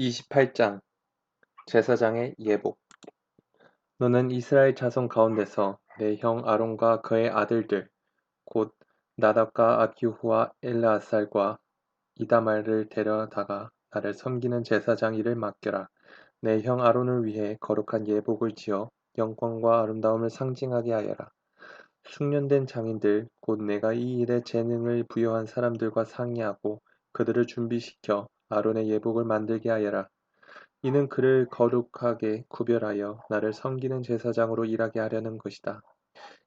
28장 제사장의 예복 너는 이스라엘 자손 가운데서 내 형 아론과 그의 아들들 곧 나답과 아비후와 엘르아살과 이다말을 데려다가 나를 섬기는 제사장 일을 맡겨라. 내 형 아론을 위해 거룩한 예복을 지어 영광과 아름다움을 상징하게 하여라. 숙련된 장인들 곧 내가 이 일에 재능을 부여한 사람들과 상의하고 그들을 준비시켜 아론의 예복을 만들게 하여라. 이는 그를 거룩하게 구별하여 나를 섬기는 제사장으로 일하게 하려는 것이다.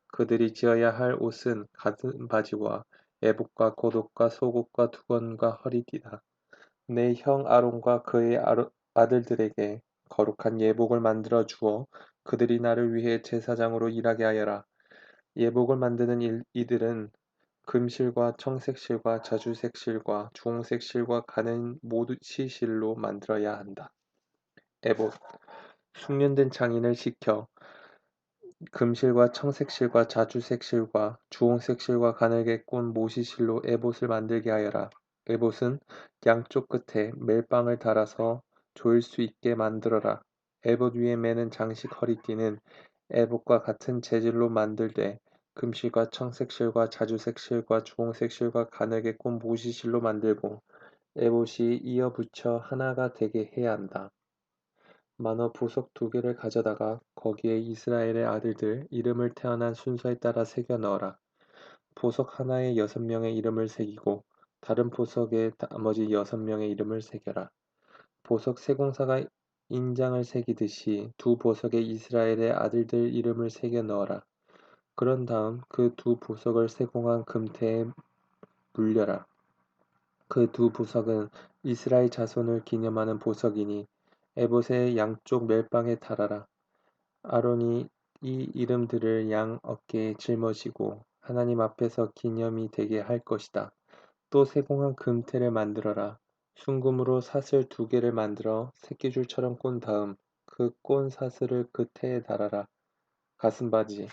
그들이 지어야 할 옷은 가슴 바지와 애복과 겉옷과 속옷과 두건과 허리띠다. 내 형 아론과 그의 아들들에게 거룩한 예복을 만들어 주어 그들이 나를 위해 제사장으로 일하게 하여라. 예복을 만드는 일, 이들은 금실과 청색실과 자주색실과 주홍색실과 가는 모두 시실로 만들어야 한다. 에봇 숙련된 장인을 시켜 금실과 청색실과 자주색실과 주홍색실과 가늘게 꼰 모시실로 에봇을 만들게 하여라. 에봇은 양쪽 끝에 멜빵을 달아서 조일 수 있게 만들어라. 에봇 위에 매는 장식 허리띠는 에봇과 같은 재질로 만들되 금실과 청색실과 자주색실과 주홍색실과 가늘게 꼰 모시실로 만들고 에봇이 이어 붙여 하나가 되게 해야 한다. 만어 보석 두 개를 가져다가 거기에 이스라엘의 아들들 이름을 태어난 순서에 따라 새겨 넣어라. 보석 하나에 여섯 명의 이름을 새기고 다른 보석에 나머지 여섯 명의 이름을 새겨라. 보석 세공사가 인장을 새기듯이 두 보석에 이스라엘의 아들들 이름을 새겨 넣어라. 그런 다음 그 두 보석을 세공한 금태에 물려라. 그 두 보석은 이스라엘 자손을 기념하는 보석이니 에봇의 양쪽 멜빵에 달아라. 아론이 이 이름들을 양 어깨에 짊어지고 하나님 앞에서 기념이 되게 할 것이다. 또 세공한 금태를 만들어라. 순금으로 사슬 두 개를 만들어 새끼줄처럼 꼰 다음 그 꼰 사슬을 그 태에 달아라. 가슴바지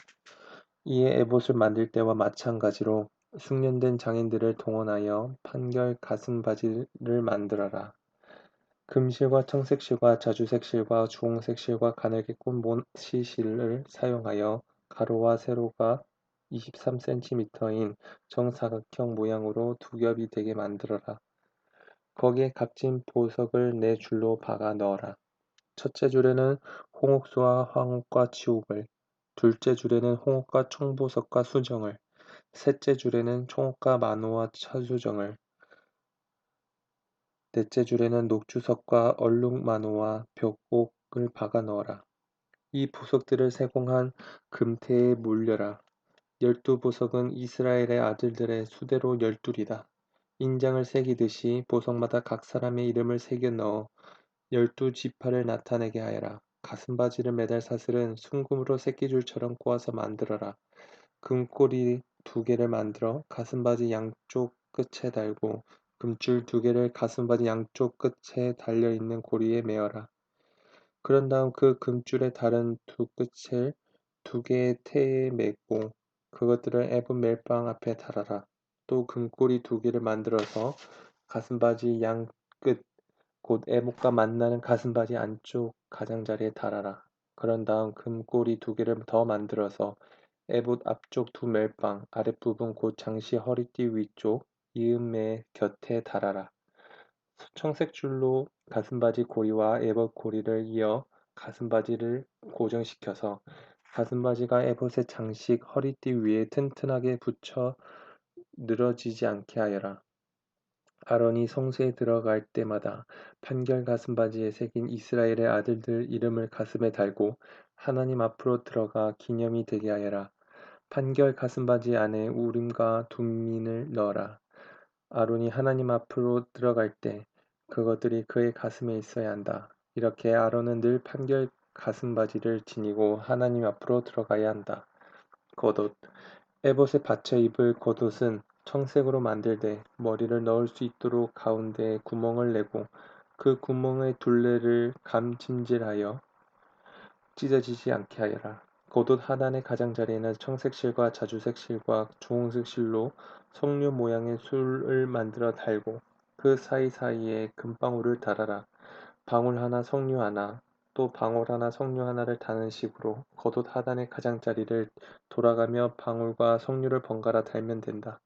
이에 에봇을 만들 때와 마찬가지로 숙련된 장인들을 동원하여 판결 가슴바지를 만들어라. 금실과 청색실과 자주색실과 주홍색실과 가늘게 꼰 모시실을 사용하여 가로와 세로가 23cm인 정사각형 모양으로 두 겹이 되게 만들어라. 거기에 값진 보석을 네 줄로 박아 넣어라. 첫째 줄에는 홍옥수와 황옥과 지옥을, 둘째 줄에는 홍옥과 청보석과 수정을, 셋째 줄에는 총옥과 만호와 차수정을, 넷째 줄에는 녹주석과 얼룩마노와 벽옥을 박아 넣어라. 이 보석들을 세공한 금태에 물려라. 열두 보석은 이스라엘의 아들들의 수대로 열둘이다. 인장을 새기듯이 보석마다 각 사람의 이름을 새겨 넣어 열두 지파를 나타내게 하여라. 가슴바지를 매달 사슬은 순금으로 새끼줄처럼 꼬아서 만들어라. 금꼬리 두 개를 만들어 가슴바지 양쪽 끝에 달고 금줄 두 개를 가슴바지 양쪽 끝에 달려 있는 고리에 메어라. 그런 다음 그 금줄의 다른 두 끝을 두 개의 태에 매고 그것들을 앱은 멜빵 앞에 달아라. 또 금꼬리 두 개를 만들어서 가슴바지 양 끝, 곧 애목과 만나는 가슴바지 안쪽 가장자리에 달아라. 그런 다음 금꼬리 두 개를 더 만들어서 에봇 앞쪽 두 멜빵, 아랫부분 곧 장시 허리띠 위쪽, 이음매 곁에 달아라. 청색 줄로 가슴바지 고리와 에봇 고리를 이어 가슴바지를 고정시켜서 가슴바지가 에봇의 장식 허리띠 위에 튼튼하게 붙여 늘어지지 않게 하여라. 아론이 성소에 들어갈 때마다 판결 가슴바지에 새긴 이스라엘의 아들들 이름을 가슴에 달고 하나님 앞으로 들어가 기념이 되게 하여라. 판결 가슴바지 안에 우림과 둠민을 넣어라. 아론이 하나님 앞으로 들어갈 때 그것들이 그의 가슴에 있어야 한다. 이렇게 아론은 늘 판결 가슴바지를 지니고 하나님 앞으로 들어가야 한다. 겉옷 에봇에 받쳐 입을 겉옷은 청색으로 만들되 머리를 넣을 수 있도록 가운데에 구멍을 내고 그 구멍의 둘레를 감침질하여 찢어지지 않게 하여라. 겉옷 하단의 가장자리에는 청색실과 자주색실과 주홍색실로 석류 모양의 술을 만들어 달고 그 사이사이에 금방울을 달아라. 방울 하나 석류 하나 또 방울 하나 석류 하나를 다는 식으로 겉옷 하단의 가장자리를 돌아가며 방울과 석류를 번갈아 달면 된다.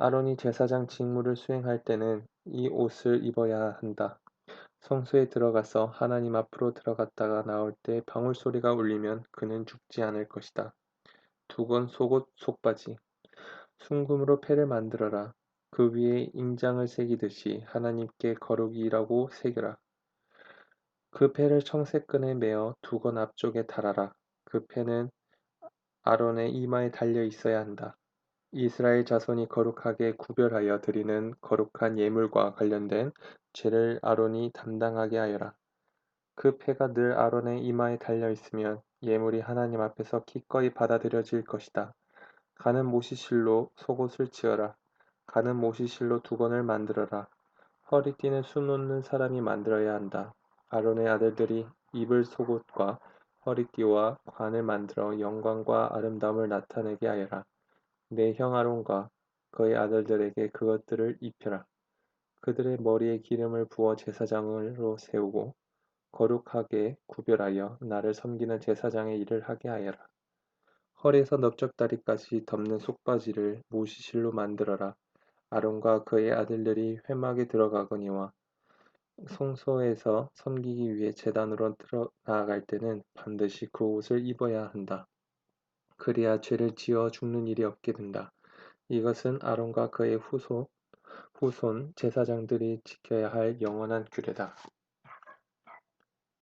아론이 제사장 직무를 수행할 때는 이 옷을 입어야 한다. 성소에 들어가서 하나님 앞으로 들어갔다가 나올 때 방울 소리가 울리면 그는 죽지 않을 것이다. 두건 속옷 속바지 순금으로 패를 만들어라. 그 위에 인장을 새기듯이 하나님께 거룩이라고 새겨라. 그 패를 청색끈에 매어 두건 앞쪽에 달아라. 그 패는 아론의 이마에 달려 있어야 한다. 이스라엘 자손이 거룩하게 구별하여 드리는 거룩한 예물과 관련된 죄를 아론이 담당하게 하여라. 그 패가 늘 아론의 이마에 달려 있으면 예물이 하나님 앞에서 기꺼이 받아들여질 것이다. 가는 모시실로 속옷을 지어라. 가는 모시실로 두건을 만들어라. 허리띠는 수놓는 사람이 만들어야 한다. 아론의 아들들이 입을 속옷과 허리띠와 관을 만들어 영광과 아름다움을 나타내게 하여라. 내 형 아론과 그의 아들들에게 그것들을 입혀라. 그들의 머리에 기름을 부어 제사장으로 세우고 거룩하게 구별하여 나를 섬기는 제사장의 일을 하게 하여라. 허리에서 넓적다리까지 덮는 속바지를 모시실로 만들어라. 아론과 그의 아들들이 회막에 들어가거니와 성소에서 섬기기 위해 제단으로 들어 나아갈 때는 반드시 그 옷을 입어야 한다. 그리야 죄를 지어 죽는 일이 없게 된다. 이것은 아론과 그의 후손, 후손 제사장들이 지켜야 할 영원한 규례다.